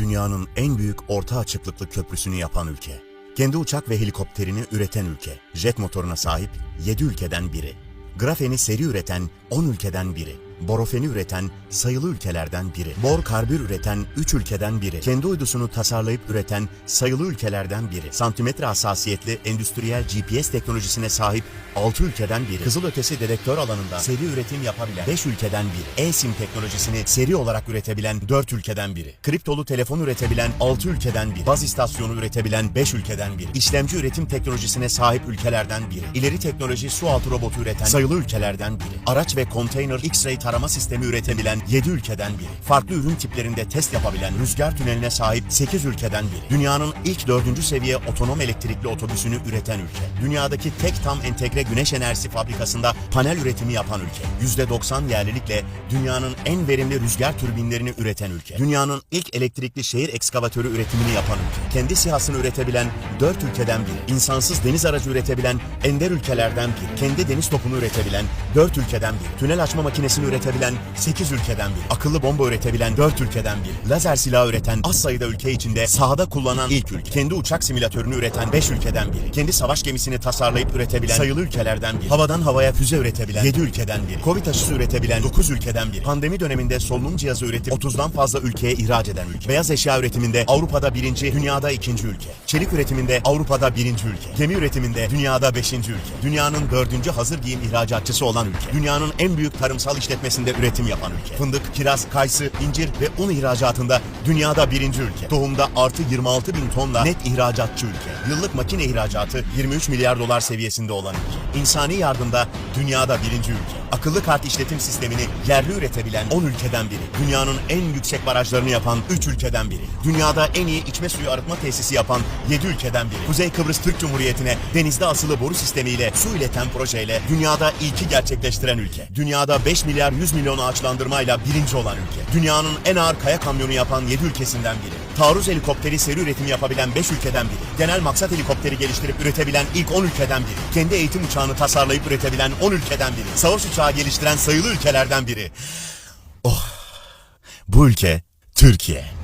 dünyanın en büyük orta açıklıklı köprüsünü yapan ülke. Kendi uçak ve helikopterini üreten ülke. Jet motoruna sahip 7 ülkeden biri. Grafeni seri üreten 10 ülkeden biri. Borofeni üreten sayılı ülkelerden biri. Bor karbür üreten 3 ülkeden biri. Kendi uydusunu tasarlayıp üreten sayılı ülkelerden biri. Santimetre hassasiyetli endüstriyel GPS teknolojisine sahip 6 ülkeden biri. Kızılötesi dedektör alanında seri üretim yapabilen 5 ülkeden biri. E-SIM teknolojisini seri olarak üretebilen 4 ülkeden biri. Kriptolu telefon üretebilen 6 ülkeden biri. Baz istasyonu üretebilen 5 ülkeden biri. İşlemci üretim teknolojisine sahip ülkelerden biri. İleri teknoloji su altı robotu üreten sayılı ülkelerden biri. Araç ve konteyner X-ray tarama sistemi üretebilen 7 ülkeden biri. Farklı ürün tiplerinde test yapabilen rüzgar tüneline sahip 8 ülkeden biri. Dünyanın ilk 4. seviye otonom elektrikli otobüsünü üreten ülke. Dünyadaki tek tam entegre güneş enerjisi fabrikasında panel üretimi yapan ülke. %90 yerlilikle dünyanın en verimli rüzgar türbinlerini üreten ülke. Dünyanın ilk elektrikli şehir ekskavatörü üretimini yapan ülke. Kendi sihasını üretebilen 4 ülkeden biri. İnsansız deniz aracı üretebilen ender ülkelerden biri. Kendi deniz topunu üretebilen 4 ülkeden biri. Tünel açma makinesini üretebilen 8 ülkeden biri. Akıllı bomba üretebilen 4 ülkeden biri. Lazer silahı üreten az sayıda ülke içinde sahada kullanan ilk ülke. Kendi uçak simülatörünü üreten 5 ülkeden biri. Kendi savaş gemisini tasarlayıp üretebilen sayılı ülkelerden biri. Havadan havaya füze üretebilen 7 ülkeden biri. Covid aşısı üretebilen 9 ülkeden biri. Pandemi döneminde solunum cihazı üretip 30'dan fazla ülkeye ihraç eden ülke. Beyaz eşya üretiminde Avrupa'da birinci, dünyada ikinci ülke. Çelik üretiminde Avrupa'da birinci ülke. Gemi üretiminde dünyada beşinci ülke. Dünyanın dördüncü hazır giyim ihracatçısı olan ülke. Dünyanın en büyük tarımsal işletmesinde üretim yapan ülke. Fındık, kiraz, kayısı, incir ve un ihracatında dünyada birinci ülke. Tohumda artı 26 bin tonla net ihracatçı ülke. Yıllık makine ihracatı 23 milyar dolar seviyesinde olan ülke. İnsani yardımda dünyada birinci ülke. Akıllı kart işletim sistemini yerli üretebilen 10 ülkeden biri. Dünyanın en yüksek barajlarını yapan 3 ülkeden biri. Dünyada en iyi içme suyu arıtma tesisi yapan 7 ülkeden biri. Kuzey Kıbrıs Türk Cumhuriyeti'ne denizde asılı boru sistemiyle su ileten projeyle dünyada ilki gerçekleştiren ülke. Dünyada 5 milyar 100 milyon ağaçlandırmayla birinci olan ülke. Dünyanın en ağır kaya kamyonu yapan 7 ülkesinden biri. Taarruz helikopteri seri üretimi yapabilen 5 ülkeden biri. Genel maksat helikopteri geliştirip üretebilen ilk 10 ülkeden biri. Kendi eğitim uçağını tasarlayıp üretebilen 10 ülkeden biri. Savaş uçağı geliştiren sayılı ülkelerden biri. Oh, bu ülke Türkiye.